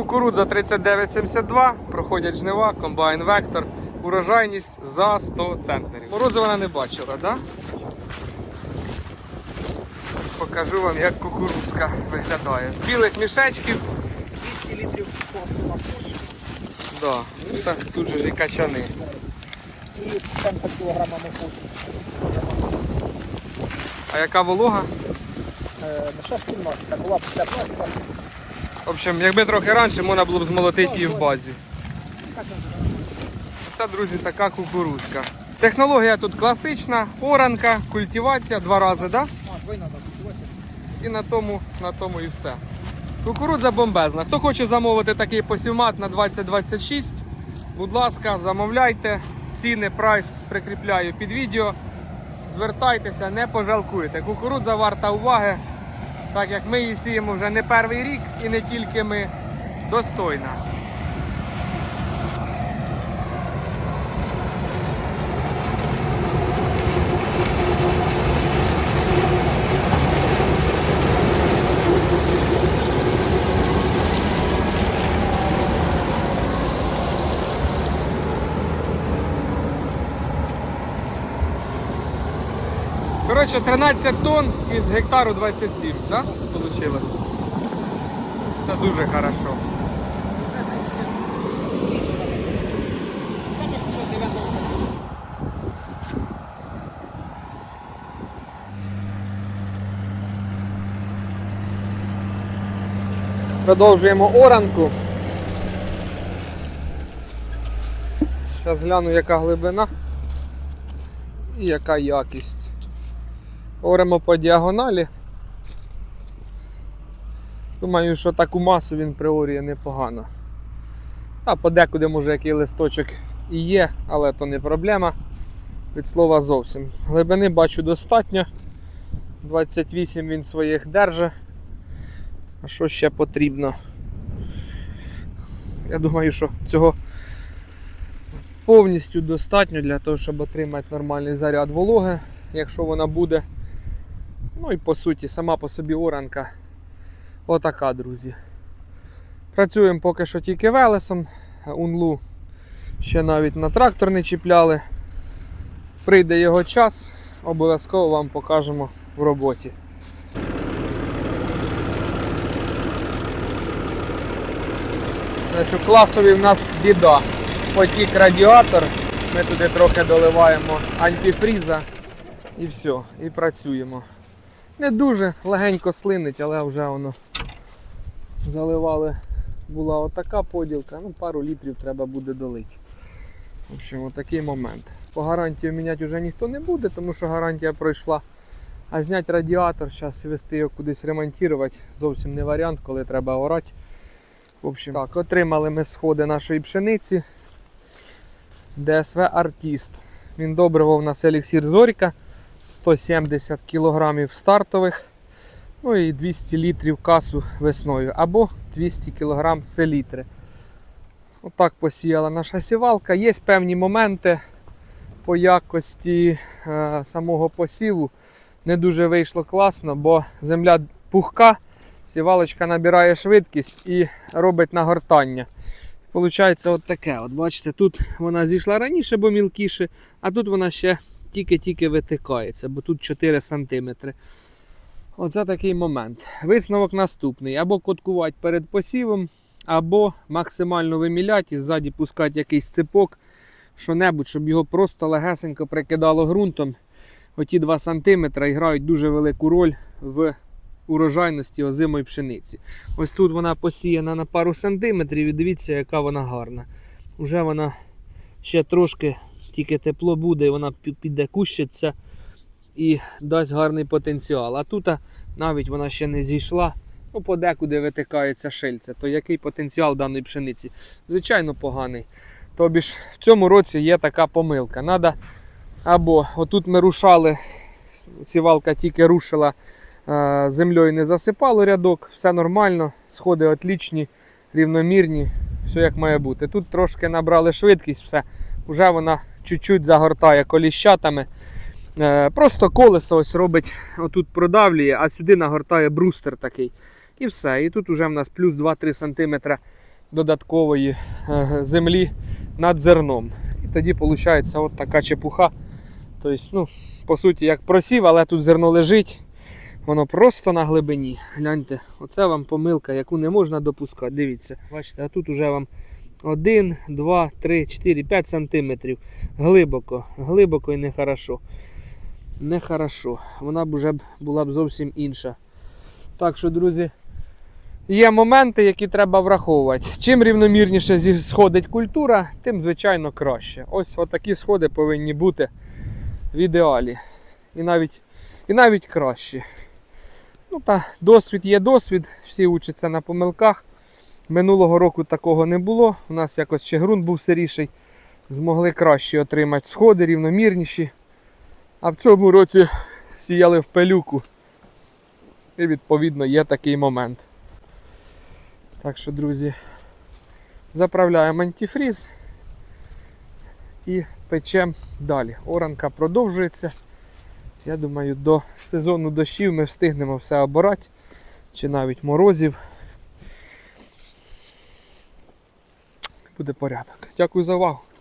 Кукурудза 39,72, проходять жнива, комбайн Вектор, урожайність за 100 центнерів. Морози вона не бачила, так? Да? Ось покажу вам, як кукурузка виглядає. З білих мішечків, 200 літрів косу на да. так, тут же ж і качани. і 70 кг мокусу. А яка волога? Е, ну, зараз 17, була б 15. В общем, якби трохи раніше, можна було б змолотити її в базі. Це, друзі, така кукурузка. Технологія тут класична, оранка, культивація два рази, так? Да? І на тому, на тому і все. Кукурудза бомбезна. Хто хоче замовити такий посівмат на 2026, будь ласка, замовляйте. Ціни, прайс прикріпляю під відео. Звертайтеся, не пожалкуєте. Кукурудза варта уваги, так як ми її сіємо вже не перший рік і не тільки ми достойна. Коротше, 13 тонн із гектару 27, так? Получилось. Це дуже хорошо. Це скільки Саме вже 90. Продовжуємо оранку. Зараз гляну, яка глибина і яка якість. Оремо по діагоналі. Думаю, що таку масу він приоріє непогано. А подекуди може який листочок і є, але то не проблема. Від слова зовсім. Глибини бачу достатньо. 28 він своїх держить. А що ще потрібно? Я думаю, що цього повністю достатньо для того, щоб отримати нормальний заряд вологи, якщо вона буде. Ну і по суті, сама по собі оранка отака, друзі. Працюємо поки що тільки велесом. Унлу ще навіть на трактор не чіпляли. Прийде його час, обов'язково вам покажемо в роботі. Значить, класовий в нас біда. Потік радіатор. Ми туди трохи доливаємо антифріза і все, і працюємо. Не дуже легенько слинить, але вже воно заливали. Була отака поділка, ну пару літрів треба буде долити. В общем, отакий момент. По гарантію міняти вже ніхто не буде, тому що гарантія пройшла. А зняти радіатор, зараз вести його кудись ремонтувати, зовсім не варіант, коли треба орати. В общем, так, отримали ми сходи нашої пшениці. ДСВ Артіст. Він добрива у нас еліксір Зоріка. 170 кг стартових. Ну і 200 літрів касу весною. Або 200 кг селітри. Отак посіяла наша сівалка. Є певні моменти по якості е, самого посіву. Не дуже вийшло класно, бо земля пухка. Сівалочка набирає швидкість і робить нагортання. Получається от таке. От бачите, тут вона зійшла раніше, бо мілкіше, а тут вона ще тільки-тільки витикається, бо тут 4 см. Оце такий момент. Висновок наступний: або коткувати перед посівом, або максимально виміляти і ззаді пускати якийсь ципок, що-небудь, щоб його просто легесенько прикидало ґрунтом. Оті 2 см грають дуже велику роль в урожайності озимої пшениці. Ось тут вона посіяна на пару сантиметрів і дивіться, яка вона гарна. Уже вона ще трошки, тільки тепло буде, і вона піде кущиться і дасть гарний потенціал. А тут навіть вона ще не зійшла. Ну, подекуди витикається шильце. То який потенціал даної пшениці? Звичайно, поганий. Тобі ж в цьому році є така помилка. Надо або отут ми рушали, сівалка тільки рушила землею не засипало рядок, все нормально, сходи отлічні, рівномірні, все як має бути. Тут трошки набрали швидкість, все, вже вона чуть-чуть загортає коліщатами. Е, Просто колесо ось робить, отут продавлює, а сюди нагортає брустер такий. І все. І тут вже в нас плюс 2-3 см додаткової е, землі над зерном. І тоді виходить от така чепуха. Тобто, ну, по суті, як просів, але тут зерно лежить. Воно просто на глибині. Гляньте, оце вам помилка, яку не можна допускати. Дивіться, бачите, а тут уже вам 1, 2, 3, 4, 5 сантиметрів. Глибоко, глибоко і нехорошо. Нехорошо. Вона б вже була б зовсім інша. Так що, друзі, є моменти, які треба враховувати. Чим рівномірніше сходить культура, тим, звичайно, краще. Ось отакі сходи повинні бути в ідеалі. І навіть, і навіть краще. Ну та досвід є досвід, всі учаться на помилках. Минулого року такого не було. У нас якось ще ґрунт був сиріший. Змогли краще отримати сходи, рівномірніші. А в цьому році сіяли в пилюку. І відповідно є такий момент. Так що, друзі, заправляємо антифріз і печемо далі. Оранка продовжується. Я думаю, до сезону дощів ми встигнемо все обирати, чи навіть морозів. Буде порядок. Дякую за увагу.